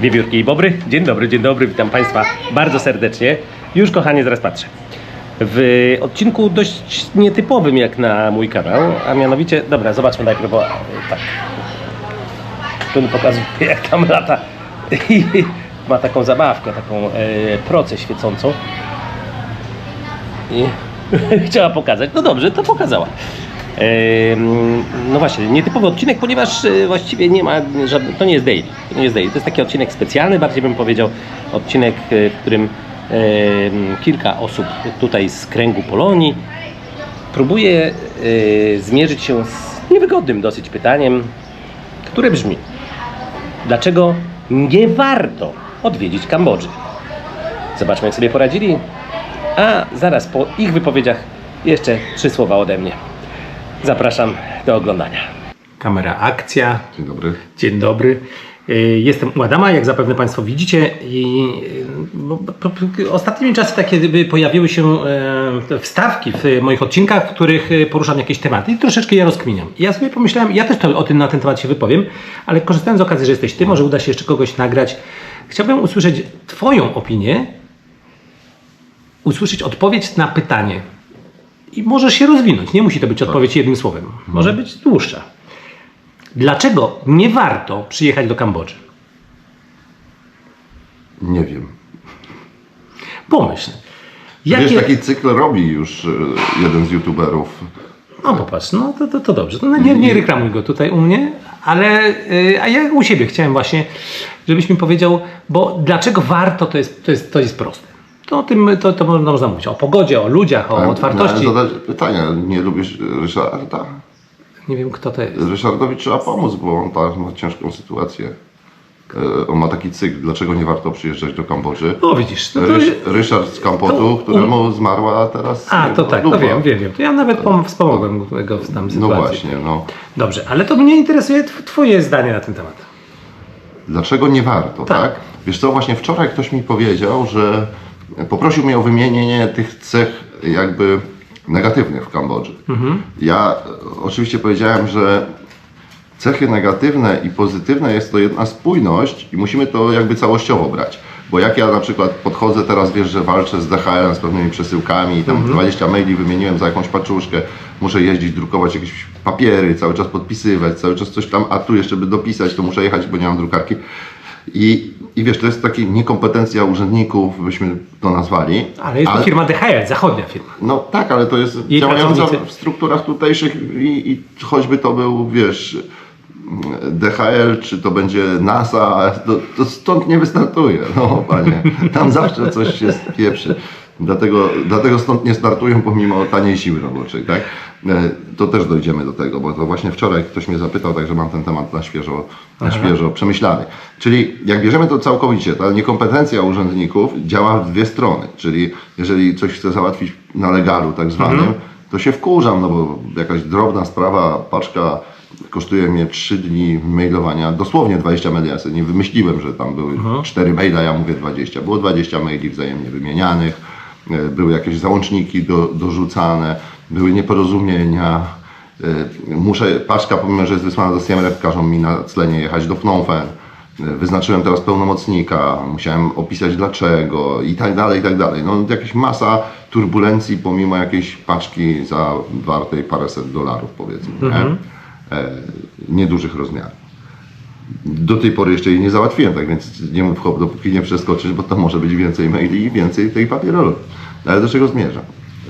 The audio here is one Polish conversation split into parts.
Wiewiórki i Bobry, dzień dobry, dzień dobry, witam Państwa bardzo serdecznie. Już kochanie, zaraz patrzę. W odcinku dość nietypowym jak na mój kanał, a mianowicie, dobra, zobaczmy najpierw, bo tak, tu pokazuje jak tam lata ma taką zabawkę, taką e, procę świecącą i chciała pokazać, no dobrze, to pokazała. No właśnie, nietypowy odcinek, ponieważ e, właściwie nie ma żadnego, to nie jest daily, to nie jest daily, to jest taki odcinek specjalny, bardziej bym powiedział odcinek, e, w którym kilka osób tutaj z kręgu Polonii próbuje e, zmierzyć się z niewygodnym dosyć pytaniem, które brzmi, dlaczego nie warto odwiedzić Kambodży? Zobaczmy, jak sobie poradzili, a zaraz po ich wypowiedziach jeszcze trzy słowa ode mnie. Zapraszam do oglądania. Kamera akcja. Dzień dobry. Dzień dobry. Y, Jestem u Adama, jak zapewne Państwo widzicie i bo- ostatnimi czasy takie pojawiły się e, wstawki w moich odcinkach, w których e, poruszam jakieś tematy i troszeczkę je rozkminiam. I ja sobie pomyślałem, ja też to, o tym na ten temat się wypowiem, ale korzystając z okazji, że jesteś Ty, może uda się jeszcze kogoś nagrać. Chciałbym usłyszeć Twoją opinię, usłyszeć odpowiedź na pytanie. I możesz się rozwinąć. Nie musi to być odpowiedź jednym słowem. Może być dłuższa. Dlaczego nie warto przyjechać do Kambodży? Nie wiem. Pomyśl. Wiesz, taki cykl robi już e, jeden z youtuberów. No popatrz, no to, to, to dobrze. No, nie, nie reklamuj go tutaj u mnie, ale y, a ja u siebie chciałem właśnie, żebyś mi powiedział, bo dlaczego warto, to jest, to jest, to jest proste. To o tym to, to można mówić. O pogodzie, o ludziach, o Ale otwartości. miałem zadać pytanie, nie lubisz Ryszarda? Nie wiem kto to jest. Ryszardowi trzeba pomóc, bo on tak ma ciężką sytuację. E, On ma taki cykl, dlaczego nie warto przyjeżdżać do Kambodży. O widzisz, no to... Rysz, Ryszard z Kampotu, to- któremu zmarła teraz A, to tak, to dupa. wiem, wiem, wiem. To ja nawet pom- wspomogłem go w tam No sytuacji. właśnie, no. Dobrze, ale to mnie interesuje tw- twoje zdanie na ten temat. Dlaczego nie warto, Tak. tak? Wiesz co, właśnie wczoraj ktoś mi powiedział, że poprosił mnie o wymienienie tych cech jakby negatywnych w Kambodży. Ja e, oczywiście powiedziałem, że cechy negatywne i pozytywne jest to jedna spójność i musimy to jakby całościowo brać. Bo jak ja na przykład podchodzę teraz, wiesz, że walczę z DHL-em, z pewnymi przesyłkami i tam 20 maili wymieniłem za jakąś paczuszkę, muszę jeździć, drukować jakieś papiery, cały czas podpisywać, cały czas coś tam, a tu jeszcze by dopisać, to muszę jechać, bo nie mam drukarki. I, I wiesz, to jest taka niekompetencja urzędników, byśmy to nazwali. Ale jest to firma DHL, zachodnia firma. No tak, ale to jest Jej działająca pracownicy. w strukturach tutejszych i, i choćby to był, wiesz, DHL, czy to będzie NASA, to, to stąd nie wystartuje, no panie. Tam zawsze coś się pieprzy. Dlatego, dlatego stąd nie startują pomimo taniej siły roboczej, tak? E, To też dojdziemy do tego, bo to właśnie wczoraj ktoś mnie zapytał, także mam ten temat na świeżo, na świeżo przemyślany. Czyli jak bierzemy to całkowicie, ta niekompetencja urzędników działa w dwie strony. Czyli jeżeli coś chcę załatwić na legalu tak zwanym, to się wkurzam, no bo jakaś drobna sprawa, paczka kosztuje mnie 3 dni mailowania, dosłownie 20 maili, ja sobie nie wymyśliłem, że tam były 4 maile, ja mówię 20. Było 20 maili wzajemnie wymienianych, były jakieś załączniki do, dorzucane, były nieporozumienia, e, muszę, paczka pomimo, że jest wysłana do Reap, każą mi na clenie jechać do Phnom Penh, E, wyznaczyłem teraz pełnomocnika, musiałem opisać dlaczego i tak dalej, i tak dalej. No jakaś masa turbulencji pomimo jakiejś paczki za wartej paręset dolarów powiedzmy, nie? E, niedużych rozmiarów. Do tej pory jeszcze jej nie załatwiłem, tak więc nie mów hop, dopóki nie przeskoczysz, bo to może być więcej maili i więcej tej papierologii. Ale do czego zmierzam?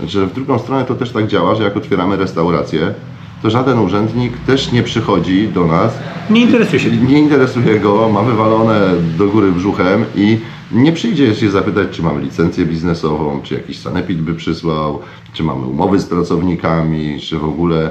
Że w drugą stronę to też tak działa, że jak otwieramy restaurację, to żaden urzędnik też nie przychodzi do nas Nie interesuje się nie interesuje go, ma wywalone do góry brzuchem i nie przyjdzie się zapytać, czy mamy licencję biznesową, czy jakiś sanepid by przysłał, czy mamy umowy z pracownikami, czy w ogóle,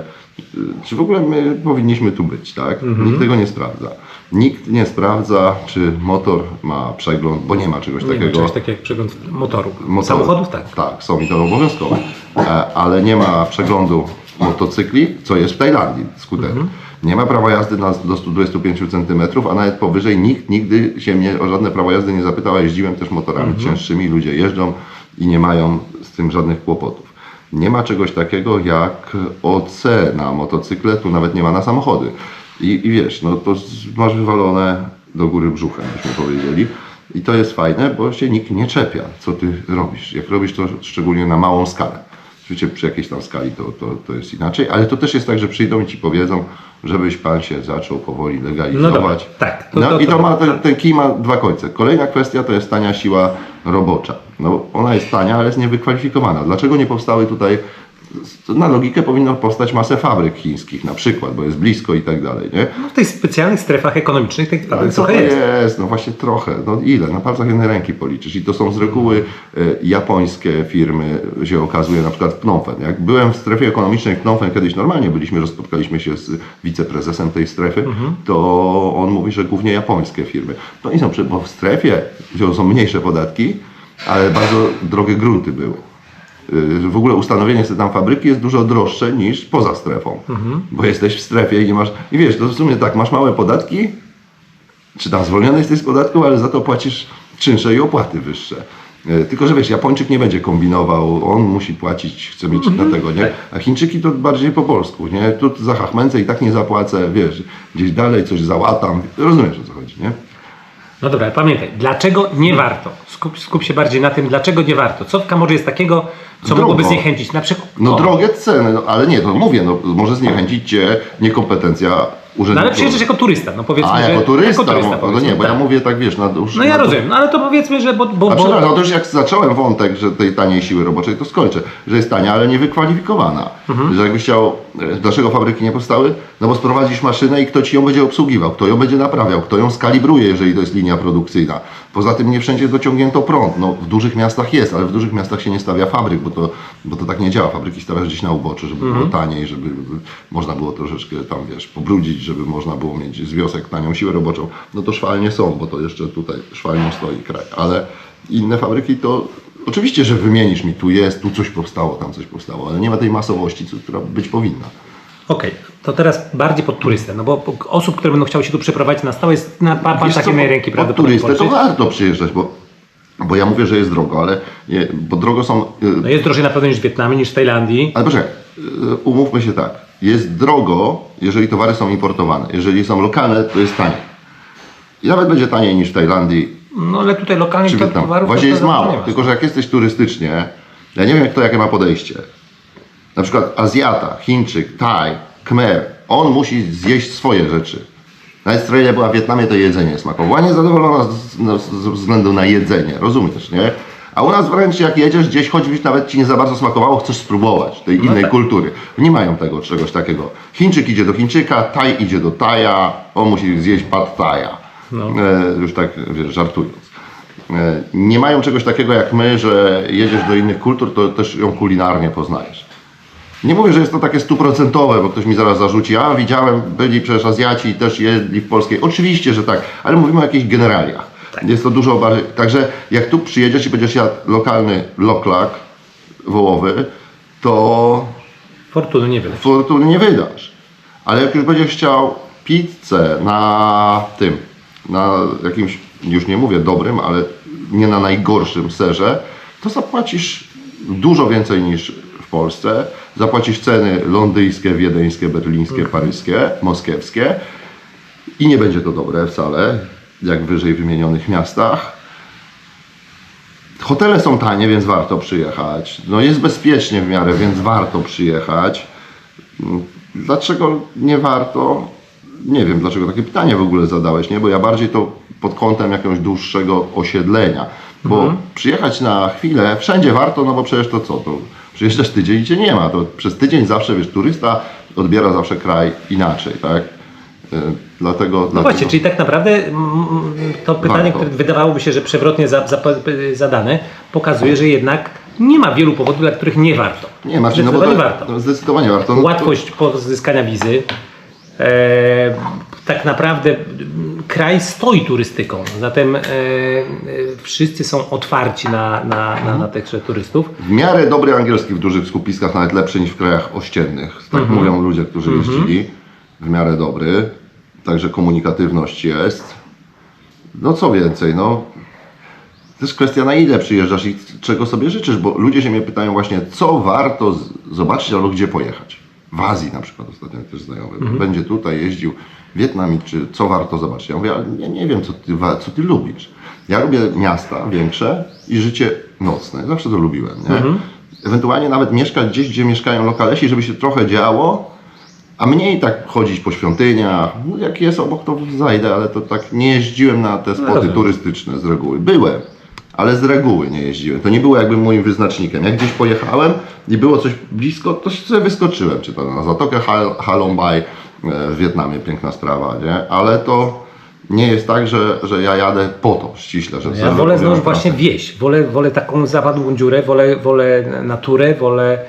czy w ogóle my powinniśmy tu być, tak? Nikt tego nie sprawdza. Nikt nie sprawdza, czy motor ma przegląd, bo nie ma czegoś Nie takiego. czegoś takiego jak przegląd motoru. Motoru. Samochodów tak. Tak, są i to obowiązkowe. E, Ale nie ma przeglądu motocykli, co jest w Tajlandii, skuterów. Nie ma prawa jazdy na, do 125 cm, a nawet powyżej nikt nigdy się mnie o żadne prawo jazdy nie zapytał, a jeździłem też motorami cięższymi, ludzie jeżdżą i nie mają z tym żadnych kłopotów. Nie ma czegoś takiego jak OC na motocykle, tu nawet nie ma na samochody. I, i wiesz, no to masz wywalone do góry brzuchem, byśmy powiedzieli. I to jest fajne, bo się nikt nie czepia, co ty robisz. Jak robisz to szczególnie na małą skalę. Oczywiście przy jakiejś tam skali to, to, to jest inaczej, ale to też jest tak, że przyjdą i ci powiedzą, żebyś pan się zaczął powoli legalizować. No dobra, tak, to- no to- i to, to- ma, ten, ten kij ma dwa końce. Kolejna kwestia to jest tania siła robocza. No, ona jest tania, ale jest niewykwalifikowana. Dlaczego nie powstały tutaj, na logikę powinno powstać masę fabryk chińskich na przykład, bo jest blisko i tak dalej, nie? No w tych specjalnych strefach ekonomicznych tych fabryk trochę jest? jest. No właśnie trochę. No ile? Na palcach jednej ręki policzysz. I to są z reguły e, japońskie firmy, się okazuje, na przykład Phnom Penh. Jak byłem w strefie ekonomicznej Phnom Penh, kiedyś normalnie byliśmy, spotkaliśmy się z wiceprezesem tej strefy, to on mówi, że głównie japońskie firmy. To nie są, przy- bo w strefie gdzie są mniejsze podatki, ale bardzo drogie grunty były. Y, W ogóle ustanowienie sobie tam fabryki jest dużo droższe niż poza strefą. Bo jesteś w strefie i nie masz. I wiesz, to w sumie tak, masz małe podatki, czy tam zwolniony jesteś z podatku, ale za to płacisz czynsze i opłaty wyższe. E, Tylko, że wiesz, Japończyk nie będzie kombinował, on musi płacić, chce mieć na tego, nie? A Chińczyki to bardziej po polsku, nie? Tu za hachmęcę i tak nie zapłacę, wiesz, gdzieś dalej coś załatam. Rozumiesz o co chodzi, nie? No dobra, ale pamiętaj, dlaczego nie warto? Skup, skup się bardziej na tym, dlaczego nie warto. Co w Kamorze jest takiego, co Drogo. mogłoby zniechęcić? Na przykład. No o, drogie ceny, no, ale nie, to mówię, no, może zniechęcić cię niekompetencja No urzędników. ale przyjeżdżasz jako turysta, no powiedzmy, A, że... jako turysta, Jako turysta no, no nie, bo ja tak. mówię tak, wiesz, na dłuższy... No ja na rozumiem, no ale to powiedzmy, że bo... bo, A bo przepraszam, no to już jak zacząłem wątek, że tej taniej siły roboczej, to skończę, że jest tania, ale niewykwalifikowana. Mhm. Że jakbyś chciał, e, dlaczego fabryki nie powstały? No bo sprowadzisz maszynę i kto ci ją będzie obsługiwał, kto ją będzie naprawiał, kto ją skalibruje, jeżeli to jest linia produkcyjna. Poza tym nie wszędzie dociągnięto prąd. No, w dużych miastach jest, ale w dużych miastach się nie stawia fabryk, bo to, bo to tak nie działa. Fabryki stawiasz gdzieś na uboczu, żeby Mhm. było taniej, żeby można było troszeczkę tam, wiesz, pobrudzić, żeby można było mieć z wiosek tanią siłę roboczą. No to szwalnie są, bo to jeszcze tutaj szwalnią stoi kraj. Ale inne fabryki to oczywiście, że wymienisz mi, tu jest, tu coś powstało, tam coś powstało, ale nie ma tej masowości, która być powinna. Okej, to teraz bardziej pod turystę, no bo osób, które będą chciały się tu przeprowadzić na stałe jest na pa, pan Wiesz co, ręki pod prawdopodobnie turystę to warto przyjeżdżać, bo, bo ja mówię, że jest drogo, ale nie, bo drogo są... y, No jest drożej na pewno niż w Wietnamie, niż w Tajlandii. Ale poczekaj, y, umówmy się tak. Jest drogo, jeżeli towary są importowane. Jeżeli są lokalne, to jest taniej. I nawet będzie taniej niż w Tajlandii No ale tutaj lokalnie czy to Wietnamie. towarów Właśnie to jest mało. nie ma. Tylko, że jak jesteś turystycznie, ja nie wiem, kto jakie ma podejście. Na przykład Azjata, Chińczyk, Taj, Khmer, on musi zjeść swoje rzeczy. Nawet była w Wietnamie, to jedzenie smakowało. Była niezadowolona z, no, ze względu na jedzenie, rozumiesz, nie? A u nas wręcz jak jedziesz gdzieś, choćbyś nawet ci nie za bardzo smakowało, chcesz spróbować tej innej tak. kultury. Nie mają tego czegoś takiego. Chińczyk idzie do Chińczyka, Taj idzie do Taja, on musi zjeść pad Taja. No. E, już tak wiesz, żartując. E, nie mają czegoś takiego jak my, że jedziesz do innych kultur, to też ją kulinarnie poznajesz. Nie mówię, że jest to takie stuprocentowe, bo ktoś mi zaraz zarzuci, a widziałem, byli przecież Azjaci i też jedli w polskiej. Oczywiście, że tak, ale mówimy o jakichś generaliach. Jest to dużo bardziej. Także jak tu przyjedziesz i będziesz jadł lokalny loklak wołowy, to Fortuny nie wyda. fortuny nie wydasz. Ale jak już będziesz chciał pizzę na tym, na jakimś, już nie mówię dobrym, ale nie na najgorszym serze, to zapłacisz dużo więcej niż Polsce. Zapłacisz ceny londyńskie, wiedeńskie, berlińskie, paryskie, moskiewskie i nie będzie to dobre wcale, jak w wyżej wymienionych miastach. Hotele są tanie, więc warto przyjechać. No jest bezpiecznie w miarę, więc warto przyjechać. Mm, Dlaczego nie warto? Nie wiem, dlaczego takie pytanie w ogóle zadałeś, nie? Bo ja bardziej to pod kątem jakiegoś dłuższego osiedlenia. Bo przyjechać na chwilę, wszędzie warto, no bo przecież to co? To przyjeżdżasz tydzień i cię nie ma. To przez tydzień zawsze, wiesz, turysta odbiera zawsze kraj inaczej, tak? Y, Dlatego, No właśnie, czyli tak naprawdę to pytanie, Warto. które wydawałoby się, że przewrotnie za, za, zadane, pokazuje, że jednak nie ma wielu powodów, dla których nie warto. Nie, Marcin, no Zdecydowanie to, warto. no zdecydowanie warto. No, Łatwość pozyskania wizy. E, tak naprawdę kraj stoi turystyką, zatem e, e, wszyscy są otwarci na, na, na, na tychże turystów. W miarę dobry angielski w dużych skupiskach, nawet lepszy niż w krajach ościennych. Tak Mhm. mówią ludzie, którzy jeździli. W miarę dobry. Także komunikatywność jest. No co więcej, no. Też kwestia na ile przyjeżdżasz i czego sobie życzysz, bo ludzie się mnie pytają właśnie, co warto zobaczyć albo gdzie pojechać. W Azji na przykład ostatnio też znajomy. Będzie tutaj jeździł Wietnamit, czy co warto zobaczyć. Ja mówię, ale ja nie wiem, co ty, co ty lubisz. Ja lubię miasta większe i życie nocne. Zawsze to lubiłem. Nie? Ewentualnie nawet mieszkać gdzieś, gdzie mieszkają lokalesi, żeby się trochę działo, a mniej tak chodzić po świątyniach. No, jak jest obok, to zajdę, ale to tak nie jeździłem na te spoty rozumiem. turystyczne z reguły. Byłem, ale z reguły nie jeździłem. To nie było jakby moim wyznacznikiem. Jak gdzieś pojechałem i było coś blisko, to sobie wyskoczyłem. Czy to na Zatokę Hal- Halong Bay e, w Wietnamie, piękna sprawa, nie? Ale to nie jest tak, że, że ja jadę po to ściśle. Że Ja wolę znów właśnie wieś, wolę, wolę taką zapadłą dziurę, wolę, wolę naturę, wolę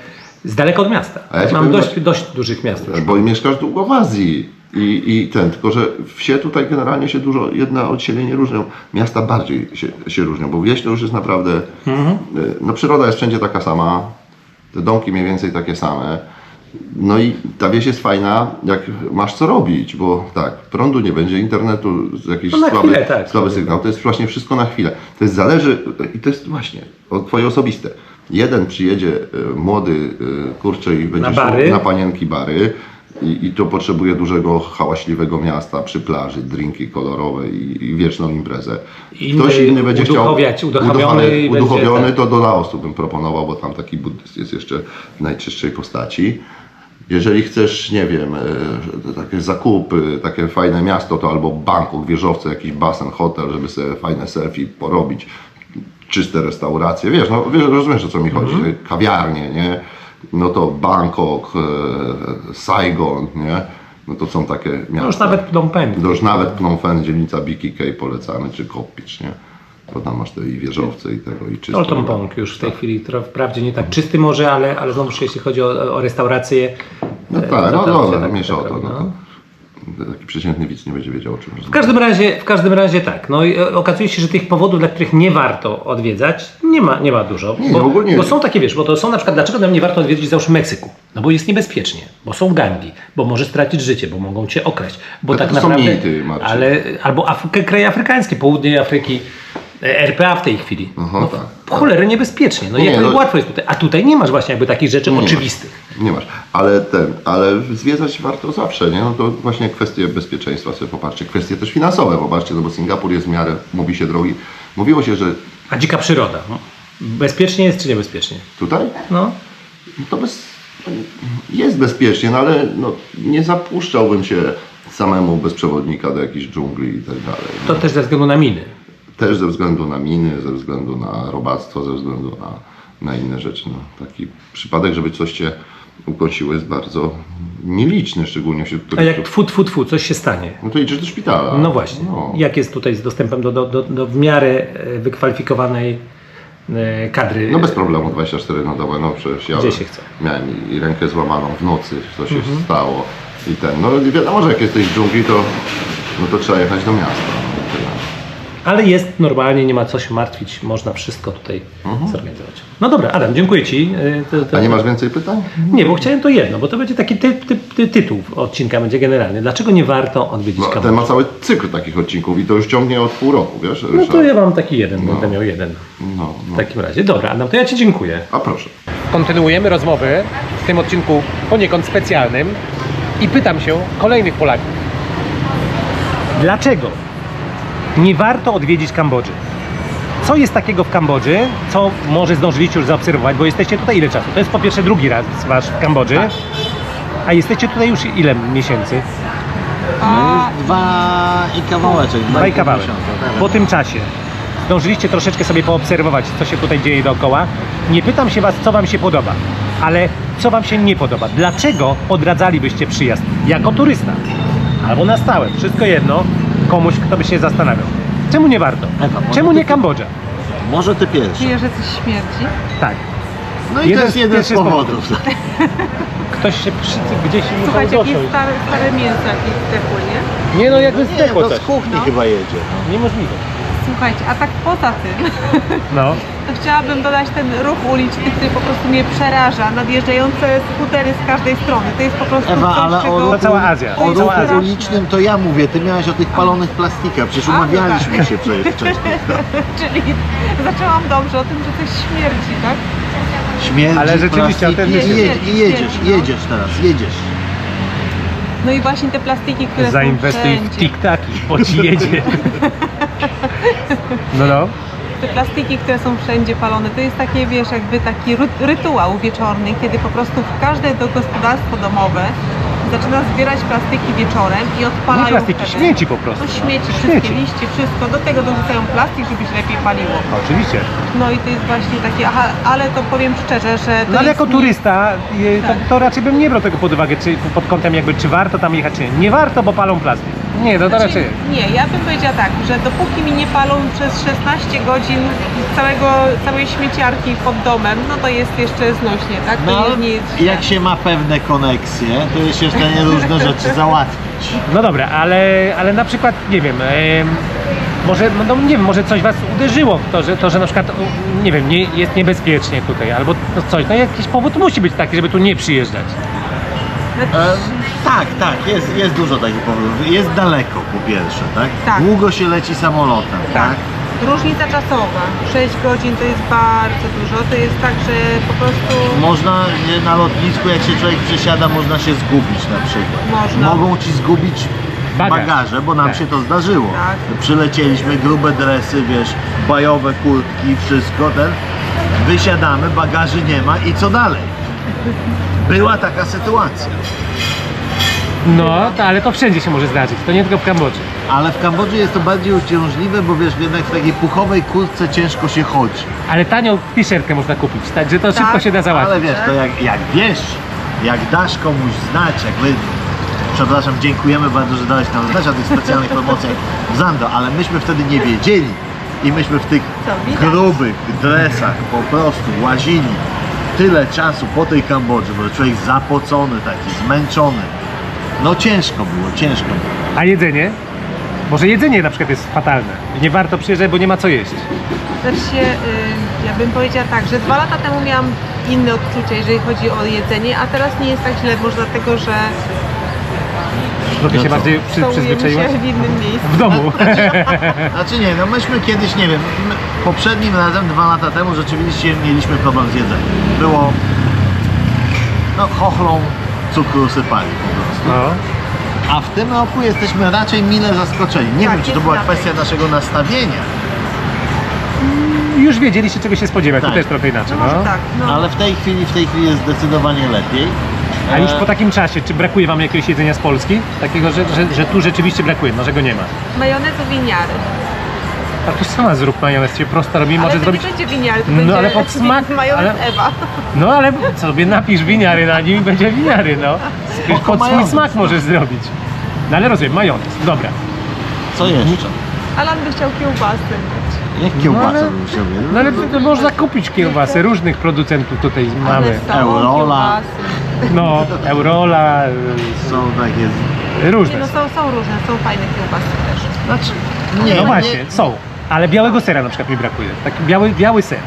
z daleka od miasta. Ja Mam powiem, dość, że- dość dużych miast. Bo mieszkasz długo w Azji. I, I ten, tylko że wsie tutaj generalnie się dużo, jedna od siebie nie różnią, miasta bardziej się, się różnią, bo wieś to już jest naprawdę, y, no przyroda jest wszędzie taka sama, te domki mniej więcej takie same, no i ta wieś jest fajna, jak masz co robić, bo tak, prądu nie będzie, internetu, jakiś No słaby, chwilę, tak. słaby sygnał, to jest właśnie wszystko na chwilę. To jest zależy, i to jest właśnie od twoje osobiste. Jeden przyjedzie y, młody, y, kurczę i będzie Na bary. na panienki bary i, i to potrzebuje dużego, hałaśliwego miasta przy plaży, drinki kolorowe i, i wieczną imprezę. Inny Ktoś inny będzie chciał uduchowiać, uduchowiony będzie, uduchowiony to do Laosu bym proponował, bo tam taki buddyst jest jeszcze w najczystszej postaci. Jeżeli chcesz, nie wiem, e, takie zakupy, takie fajne miasto, to albo Bangkok, wieżowce, jakiś basen, hotel, żeby sobie fajne selfie porobić, czyste restauracje, wiesz, no wiesz, rozumiesz o co mi chodzi, Mhm. kawiarnie, nie? No to Bangkok, e, Saigon, nie? No to są takie miasta. No już nawet Phnom Penh. To już nawet Phnom Penh, dzielnica BKK polecamy, czy Kopicz, nie? Bo tam masz te i wieżowce i tego, i czyste. Olton Pong już w tej chwili, to wprawdzie nie tak czysty może, ale, ale znowuż jeśli chodzi o, o restaurację. No e, tak, no to- dobra, tak, mniejsza o tak, to. No no. to taki przeciętny widz nie będzie wiedział o czym W każdym razie, w każdym razie tak. No i e, okazuje się, że tych powodów, dla których nie warto odwiedzać, nie ma, nie ma dużo. Nie, bo, ogólnie- bo są takie, wiesz, bo to są na przykład, dlaczego nam nie warto odwiedzić załóżmy Meksyku? No bo jest niebezpiecznie, bo są gangi, bo możesz stracić życie, bo mogą cię okraść. Bo Ale tak to są naprawdę. mity, Marcin. ale albo Afrykę, kraje afrykańskie, południe Afryki, RPA w tej chwili. Aha, no, tak. cholerę niebezpiecznie. No Nie, jak no- łatwo jest tutaj. A tutaj nie masz właśnie jakby takich rzeczy Nie masz. oczywistych. Nie masz. Ale ten, ale zwiedzać warto zawsze, nie? No to właśnie kwestie bezpieczeństwa sobie popatrzcie. Kwestie też finansowe, popatrzcie, no bo Singapur jest w miarę, mówi się drogi. Mówiło się, że A dzika przyroda. No. Bezpiecznie jest czy niebezpiecznie? tutaj No. no to bez, jest bezpiecznie, no ale no, nie zapuszczałbym się samemu bez przewodnika do jakiejś dżungli i tak dalej. To też ze względu na miny. Też ze względu na miny, ze względu na robactwo, ze względu na, na inne rzeczy. No, taki przypadek, żeby coś cię ukąsiło jest bardzo nieliczny, szczególnie wśród A jak turystów. tfu, tfu, tfu, coś się stanie. No to idziesz do szpitala. No właśnie. No. Jak jest tutaj z dostępem do, do, do, do w miarę e, wykwalifikowanej e, kadry? No bez problemu 24 na dobę, no przecież ja Gdzie się chce. miałem i- rękę złamaną w nocy, co się Mhm. stało i ten, no wiadomo, że jak jesteś w dżungli, to, no to trzeba jechać do miasta. no. Ale jest normalnie, nie ma co się martwić, można wszystko tutaj zorganizować. No dobra, Adam, dziękuję Ci. To- to- Mhm. A nie masz więcej pytań? Nie, bo chciałem to jedno, bo to będzie taki ty, ty, ty, tytuł odcinka będzie generalny. Dlaczego nie warto odwiedzić No, ten ma cały cykl takich odcinków i to już ciągnie od pół roku, wiesz? No to ja mam taki jeden, będę miał jeden. No, W no. takim razie. Dobra, Adam, to ja Ci dziękuję. A proszę. kontynuujemy rozmowy w tym odcinku poniekąd specjalnym i pytam się kolejnych Polaków. Dlaczego nie warto odwiedzić Kambodży? Co jest takiego w Kambodży, co może zdążyliście już zaobserwować, bo jesteście tutaj ile czasu? To jest po pierwsze drugi raz wasz w Kambodży, a jesteście tutaj już ile miesięcy? A dwa i kawałeczek. Dwa i kawałek. tak. Po tym czasie zdążyliście troszeczkę sobie poobserwować, co się tutaj dzieje dookoła. Nie pytam się Was, co Wam się podoba, ale co Wam się nie podoba. Dlaczego odradzalibyście przyjazd jako turysta? Albo na stałe, wszystko jedno, komuś, kto by się zastanawiał. Czemu nie warto? Ewa, może Czemu ty- nie Kambodża? Może ty pierwszy. Czujesz, że coś śmierdzi? Tak. No i Jeden to jest jeden z powodów. Ktoś się przy, gdzieś musiał Słuchajcie, jakieś dosiąść. stare, stare mięso jakieś zdechłe, nie? Nie no, jakby Nie, zdechło to z kuchni No. chyba jedzie. No. Niemożliwe. Słuchajcie, a tak poza tym, No. to chciałabym dodać ten ruch uliczny, który po prostu mnie przeraża. Nadjeżdżające skutery z każdej strony. To jest po prostu Ewa, coś, ale o czego... To cała Azja. o ruchu Azja. ulicznym to ja mówię, ty miałeś o tych palonych plastikach, przecież A, no umawialiśmy tak. się przecież wcześniej. Czyli zaczęłam dobrze o tym, że coś śmierdzi, tak? Śmierdzi Ale rzeczywiście, plastik autentycznie. i, je, i jedziesz, Śmierdzi, no. jedziesz teraz, jedziesz. No i właśnie te plastiki, które Zainwestuj są w wszędzie. tiktaki, bo ci jedzie. No no. Te plastiki, które są wszędzie palone, to jest takie, wiesz, jakby taki ry- rytuał wieczorny, kiedy po prostu w każde to gospodarstwo domowe zaczyna zbierać plastiki wieczorem i odpalają Nie plastiki, wtedy. śmieci po prostu. No śmieci, Śmieci. wszystkie liście, wszystko. Do tego dorzucają plastik, żeby się lepiej paliło. Oczywiście. No i to jest właśnie takie, aha, ale to powiem szczerze, że to No ale jest jako turysta y, to, Tak. to raczej bym nie brał tego pod uwagę, czy pod kątem jakby czy warto tam jechać, czy nie. Nie warto, bo palą plastik. Nie, no to Znaczy, raczej. Nie, ja bym powiedziała tak, że dopóki mi nie palą przez 16 godzin całego, całej śmieciarki pod domem, no to jest jeszcze znośnie, tak? To No, nie, nie jest jak się ma pewne koneksje, to jest w stanie różne rzeczy załatwić. No dobra, ale, ale na przykład, nie wiem, em, może, no nie wiem, może coś was uderzyło w to, że, to, że na przykład, nie wiem, nie, jest niebezpiecznie tutaj, albo no coś, no jakiś powód musi być taki, żeby tu nie przyjeżdżać. Znaczy, E, tak, tak, jest, jest dużo takich powodów. Jest daleko po pierwsze, tak? Tak. Długo się leci samolotem, tak? tak. Różnica czasowa, 6 godzin to jest bardzo dużo, to jest tak, że po prostu Można nie, na lotnisku, jak się człowiek przesiada, można się zgubić na przykład. Można. Mogą ci zgubić Bagaż. bagaże, bo nam Tak. się to zdarzyło. Tak. Przylecieliśmy, grube dresy, wiesz, bajowe kurtki, wszystko, ten. Wysiadamy, bagaży nie ma i co dalej? Była taka sytuacja. No, to, ale to wszędzie się może zdarzyć, to nie tylko w Kambodży. Ale w Kambodży jest to bardziej uciążliwe, bo wiesz, jednak w takiej puchowej kurtce ciężko się chodzi. Ale tanią t-shirtkę można kupić, także to szybko się da załatwić. Ale wiesz, to jak, jak wiesz, jak dasz komuś znać, jak my, przepraszam, dziękujemy bardzo, że dałeś nam znać o tych specjalnych promocjach w Zando, ale myśmy wtedy nie wiedzieli i myśmy w tych Co, widać? grubych dresach po prostu łazili tyle czasu po tej Kambodży, bo człowiek zapocony taki, zmęczony. No ciężko było, ciężko było. A jedzenie? Może jedzenie na przykład jest fatalne. Nie warto przyjeżdżać, bo nie ma co jeść. Znaczy się, y, ja bym powiedziała tak, że dwa lata temu miałam inne odczucia, jeżeli chodzi o jedzenie, a teraz nie jest tak źle, może dlatego, że Bo ty No się co? bardziej przy, stołujemy przyzwyczaiłaś? się w innym miejscu. W domu. Znaczy nie, no myśmy kiedyś, nie wiem, my, poprzednim razem, dwa lata temu rzeczywiście mieliśmy problem z jedzeniem. Było, no chochlą cukru sypali po prostu. No. A w tym roku jesteśmy raczej mile zaskoczeni. Nie Tak, wiem, czy to jest była kwestia naszego nastawienia, Już wiedzieliście czego się spodziewać, Tak. to też trochę inaczej. No może No. tak, no. ale w tej chwili, w tej chwili jest zdecydowanie lepiej. A już E, po takim czasie, czy brakuje wam jakiegoś jedzenia z Polski? Takiego, że, że, że tu rzeczywiście brakuje, no że go nie ma. Majonezu winiary. A tu sama zrób majonez, się prosto robi, ale może to zrobić... nie będzie winiary, to No, będzie ale pod smak, majonez ale- Ewa. No ale sobie napisz winiary na nim i będzie winiary, no. Spoko Pod swój majonez, smak no. możesz zrobić. No ale rozumiem, majonez, dobra. Co jeszcze? Alan by chciał kiełbasy mieć. Jak kiełbasę No, ale- bym? No ale to można kupić kiełbasy, różnych producentów tutaj mamy. Ale są Eurola. kiełbasy. No, Eurola, Są takie... y, Nie, różne. no są, są różne, są fajne kiełbasy też. Znaczy, nie, No nie- właśnie, są. Ale białego sera na przykład mi brakuje. Taki biały, biały ser.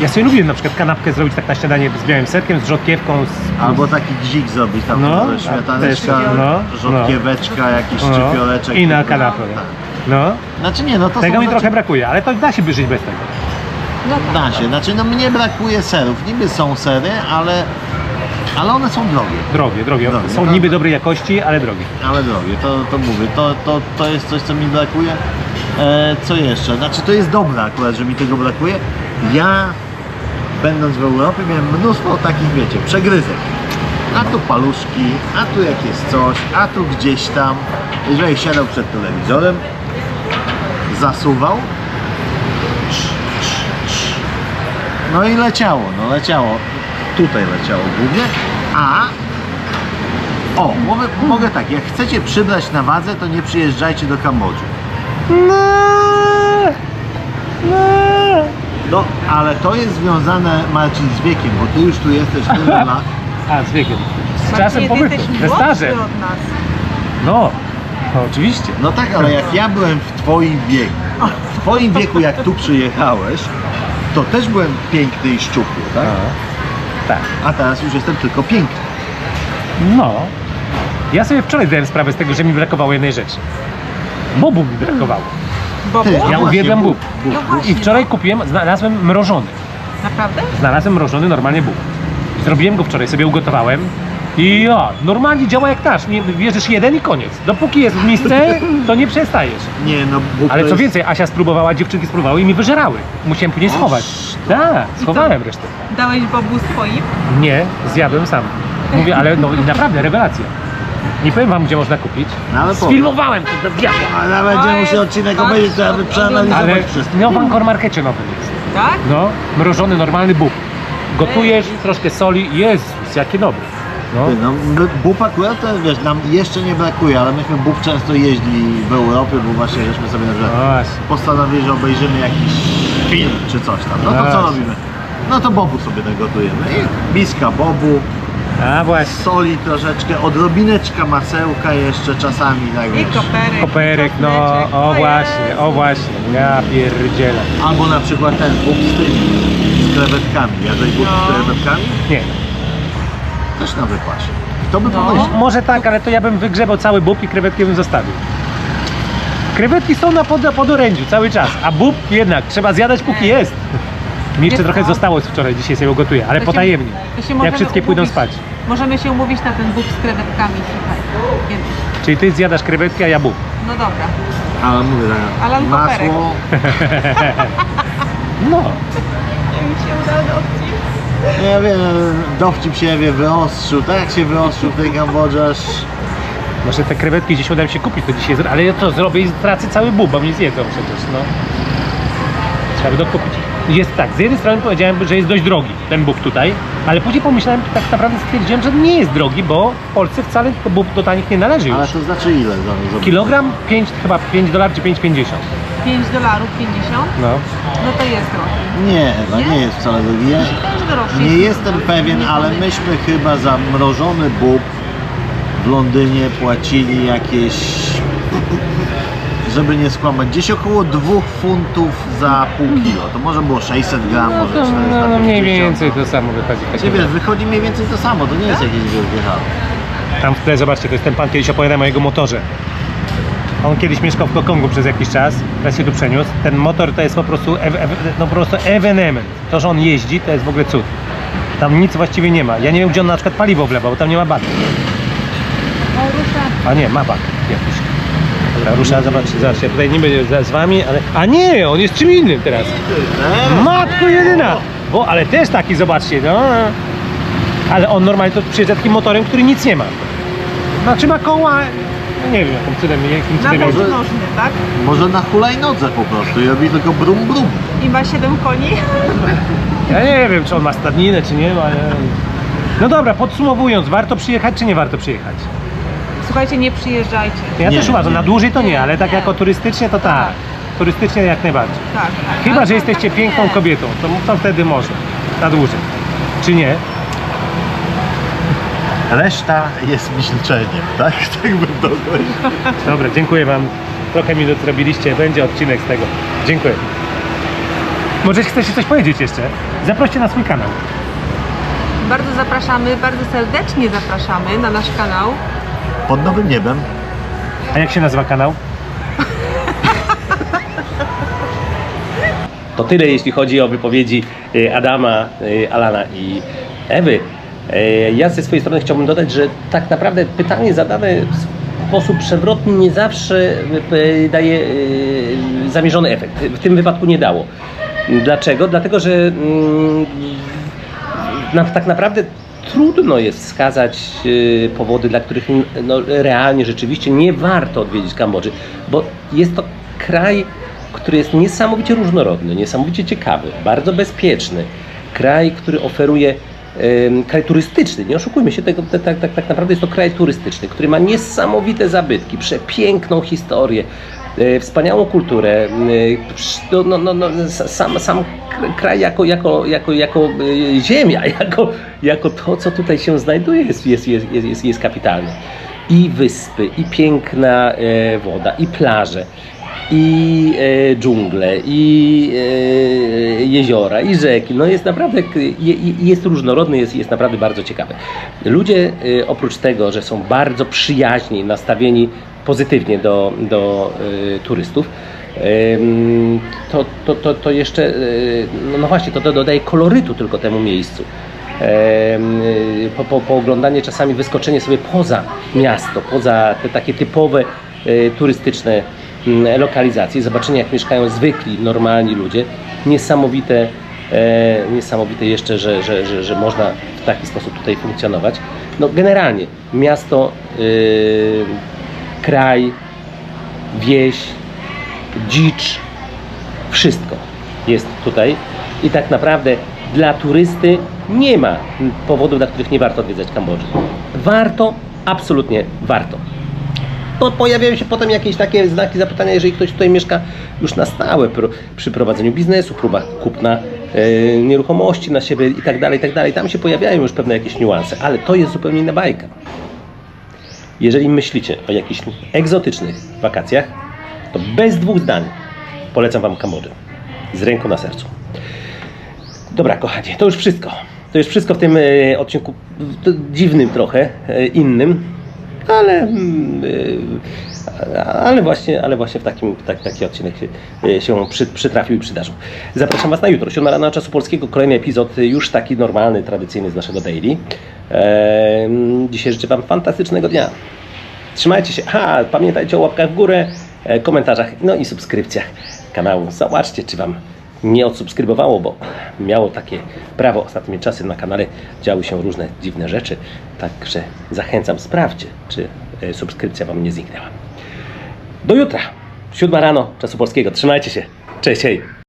Ja sobie lubię na przykład kanapkę zrobić tak na śniadanie z białym serkiem, z rzodkiewką, z... Albo taki dzik zrobić tam, No, no, śmietaneczka, też, no, rzodkieweczka, jakiś szczypioreczek. I na kanapę. Tak. No, Znaczy nie, no to tego są mi rzeczy- trochę brakuje, ale to da się by żyć bez tego. No tak. Da się, znaczy no mnie brakuje serów, niby są sery, ale, ale one są drogie. Drogie, drogie. Drogie, Są tak. niby dobrej jakości, ale drogie. Ale drogie, to, to mówię, to, to, to jest coś, co mi brakuje. E, co jeszcze? Znaczy to jest dobre akurat, że mi tego brakuje. Ja, będąc w Europie, miałem mnóstwo takich, wiecie, przegryzek. A tu paluszki, a tu jakieś coś, a tu gdzieś tam. Jeżeli siadał przed telewizorem, zasuwał, no i leciało, no leciało. Tutaj leciało głównie, a o, mogę, mogę tak, jak chcecie przybrać na wadze, to nie przyjeżdżajcie do Kambodży. No, ale to jest związane, Marcin, z wiekiem, bo ty już tu jesteś tyle lat. A, z wiekiem. Z czasem pobytu, ze stażem. od nas. No, no oczywiście. No tak, ale jak ja byłem w twoim wieku, w twoim wieku jak tu przyjechałeś, to też byłem piękny i szczupły, tak? Tak. A teraz już jestem tylko piękny. No. Ja sobie wczoraj zdałem sprawę z tego, że mi brakowało jednej rzeczy. Bobu mi brakowało. Bobu? Ja właśnie, uwielbiam bób. No właśnie, I wczoraj kupiłem, znalazłem mrożony. Naprawdę? Znalazłem mrożony normalnie bób. Zrobiłem go wczoraj, sobie ugotowałem. I ja, normalnie działa jak tasz. Nie, bierzesz jeden i koniec. Dopóki jest w misce, to nie przestajesz. Nie, no Ale to co jest... więcej, Asia spróbowała, dziewczynki spróbowały i mi wyżerały. Musiałem później Oż schować. Tak, schowałem resztę. Dałeś Bobu swoim? Nie, zjadłem sam. Mówię, ale no naprawdę, rewelacja. Nie powiem wam, gdzie można kupić. No, ale powiem. Sfilmowałem to do diabła. Ale będziemy musieli odcinek obejrzeć, to aby przeanalizować Ale wszystko. no w Angkor Markecie nowym jest. Tak? No, mrożony normalny bób. Gotujesz, troszkę soli, Jezus, jakie dobre. No. Ty, No, my- bób akurat to wiesz, nam jeszcze nie brakuje, ale myśmy bób często jeździ w Europie, bo właśnie żeśmy sobie na No właśnie. postanowili, że obejrzymy jakiś film czy coś tam. No to co Właśnie. robimy? No to bobu sobie nagotujemy. I miska bobu, A właśnie. soli troszeczkę, odrobineczka masełka jeszcze czasami, tak I wiesz. koperek. Koperek, no, czosneczek. o właśnie, o właśnie. Ja pierdzielę. Albo na przykład ten bób z tymi, z krewetkami. Jadłeś bób z No. krewetkami? Nie. Też na wypasie. Kto by No. pomyślał? Może tak, ale to ja bym wygrzebał cały bób i krewetki bym zostawił. Krewetki są na pod, podorędziu cały czas, a bób jednak trzeba zjadać póki jest. Mi jeszcze trochę zostało z wczoraj, dzisiaj sobie gotuję, ale To się- potajemnie. to się możemy Jak wszystkie pójdą umówić- spać. Możemy się umówić na ten bób z krewetkami, słuchaj. Kiedyś. Czyli ty zjadasz krewetki, a ja bób. No dobra. Ale mówię tak, Alan Koperek. masło, No. Jak mi się uda adopcji. Ja wiem, dowcip się wie, wyostrzył, tak jak się wyostrzył w tej Kambodży, aż Może te krewetki gdzieś uda mi się kupić, to dzisiaj zro... ale ja to zrobię i tracę cały bób, bo mnie zjedzą przecież, no. Trzeba by dokupić. Jest tak, z jednej strony powiedziałem, że jest dość drogi ten bób tutaj, ale później pomyślałem, tak naprawdę stwierdziłem, że nie jest drogi, bo w Polsce wcale bób do tanich nie należy już. Ale to znaczy ile? za- za- Kilogram 5, chyba 5 dolarów czy 5,50. 5 dolarów 50? No. No to jest drogi. Nie, Ewa, nie jest wcale drogi. Ja nie jestem pewien, ale myśmy chyba za mrożony bób w Londynie płacili jakieś, żeby nie skłamać, gdzieś około 2 funtów za pół kilo. To może było 600 gram, No, może to, 450. no, mniej więcej to samo wychodzi. takim wiesz, wychodzi mniej więcej to samo, to nie jest jakieś wielkie halo. Tam w tle, zobaczcie, to jest ten pan, kiedyś opowiada o jego motorze. On kiedyś mieszkał w Kokongu przez jakiś czas, teraz się tu przeniósł. Ten motor to jest po prostu, ew, ew, no po prostu ewenement. To, że on jeździ, to jest w ogóle cud. Tam nic właściwie nie ma. Ja nie wiem, gdzie on na przykład paliwo wlewał, bo tam nie ma rusza. A nie, ma bak jakiś. Dobra, rusza, zobaczcie, zobaczcie, tutaj nie będzie z- wami, ale... A nie, on jest czym innym teraz. Matko jedyna! Bo, ale też taki, zobaczcie, no. Ale on normalnie to przyjeżdża takim motorem, który nic nie ma. Znaczy ma koła, no nie wiem jakim cudem, jakim Na cudem jeździ. nożny, tak? Może na hulajnodze po prostu i robi tylko brum brum. I ma 7 koni. Ja nie wiem, czy on ma stadninę, czy nie ma. ale- No dobra, podsumowując, warto przyjechać, czy nie warto przyjechać? Słuchajcie, nie przyjeżdżajcie. Ja Nie, też uważam, na dłużej to nie, ale tak nie. jako turystycznie to tak. Turystycznie jak najbardziej. Tak, tak. Chyba, Ale że jesteście tak piękną nie. kobietą, to, to wtedy może. Na dłużej. Czy nie? Reszta jest milczeniem, tak? Tak bym to określił. Dobra, dziękuję Wam. Trochę minut zrobiliście, będzie odcinek z tego. Dziękuję. Może chcecie coś powiedzieć jeszcze? Zaproście na swój kanał. Bardzo zapraszamy, bardzo serdecznie zapraszamy na nasz kanał. Pod nowym niebem. A jak się nazywa kanał? To tyle, jeśli chodzi o wypowiedzi y, Adama, y, Alana i Ewy. Y, Ja ze swojej strony chciałbym dodać, że tak naprawdę pytanie zadane w sposób przewrotny nie zawsze daje zamierzony efekt. W tym wypadku nie dało. Dlaczego? Dlatego, że mm, tak naprawdę trudno jest wskazać y, powody, dla których no, realnie rzeczywiście nie warto odwiedzić Kambodży, bo jest to kraj, który jest niesamowicie różnorodny, niesamowicie ciekawy, bardzo bezpieczny. Kraj, który oferuje kraj turystyczny, nie oszukujmy się, tego, tak, tak, tak, naprawdę jest to kraj turystyczny, który ma niesamowite zabytki, przepiękną historię, wspaniałą kulturę, e, no, no, no, no, sam, sam kr- kraj jako, jako, jako, jako e, ziemia, jako, jako to, co tutaj się znajduje, jest, jest, jest, jest, jest, kapitalne. I wyspy, i piękna e, woda, i plaże, i e, dżungle, i e, jeziora, i rzeki. No jest naprawdę, jest różnorodny, jest, jest naprawdę bardzo ciekawy. Ludzie e, oprócz tego, że są bardzo przyjaźni, nastawieni pozytywnie do, do e, turystów, to, to, to, to jeszcze, yy, no, no właśnie, to, to dodaje kolorytu tylko temu miejscu. Y, Po, po, pooglądanie czasami wyskoczenie sobie poza miasto, poza te takie typowe y, turystyczne mm, lokalizacje, zobaczenie jak mieszkają zwykli, normalni ludzie, niesamowite, e, niesamowite jeszcze, że, że, że, że można w taki sposób tutaj funkcjonować. No generalnie miasto, y, kraj, wieś, dzicz, wszystko jest tutaj i tak naprawdę dla turysty nie ma powodów, dla których nie warto odwiedzać Kambodży. Warto, absolutnie warto. To pojawiają się potem jakieś takie znaki zapytania, jeżeli ktoś tutaj mieszka już na stałe pr- przy prowadzeniu biznesu, próbach kupna e, nieruchomości na siebie i tak dalej, i tak dalej. Tam się pojawiają już pewne jakieś niuanse, ale to jest zupełnie inna bajka. Jeżeli myślicie o jakichś egzotycznych wakacjach, to bez dwóch zdań polecam Wam Kambodżę. Z ręką na sercu. Dobra, kochani, to już wszystko. To już wszystko w tym e, odcinku dziwnym trochę, e, innym, ale, mm, e, ale, właśnie, ale właśnie w takim, tak, taki odcinek się, się przy, przytrafił i przydarzył. Zapraszam Was na jutro, 7 rano czasu polskiego, kolejny epizod, już taki normalny, tradycyjny z naszego daily. Dzisiaj życzę Wam fantastycznego dnia. Trzymajcie się. Ha, pamiętajcie o łapkach w górę, e, komentarzach, no i subskrypcjach kanału. Zobaczcie, czy Wam nie odsubskrybowało, bo miało takie prawo ostatnimi czasy na kanale działy się różne dziwne rzeczy. Także zachęcam, sprawdźcie, czy e, subskrypcja Wam nie zniknęła. Do jutra, 7 rano czasu polskiego. Trzymajcie się. Cześć, hej.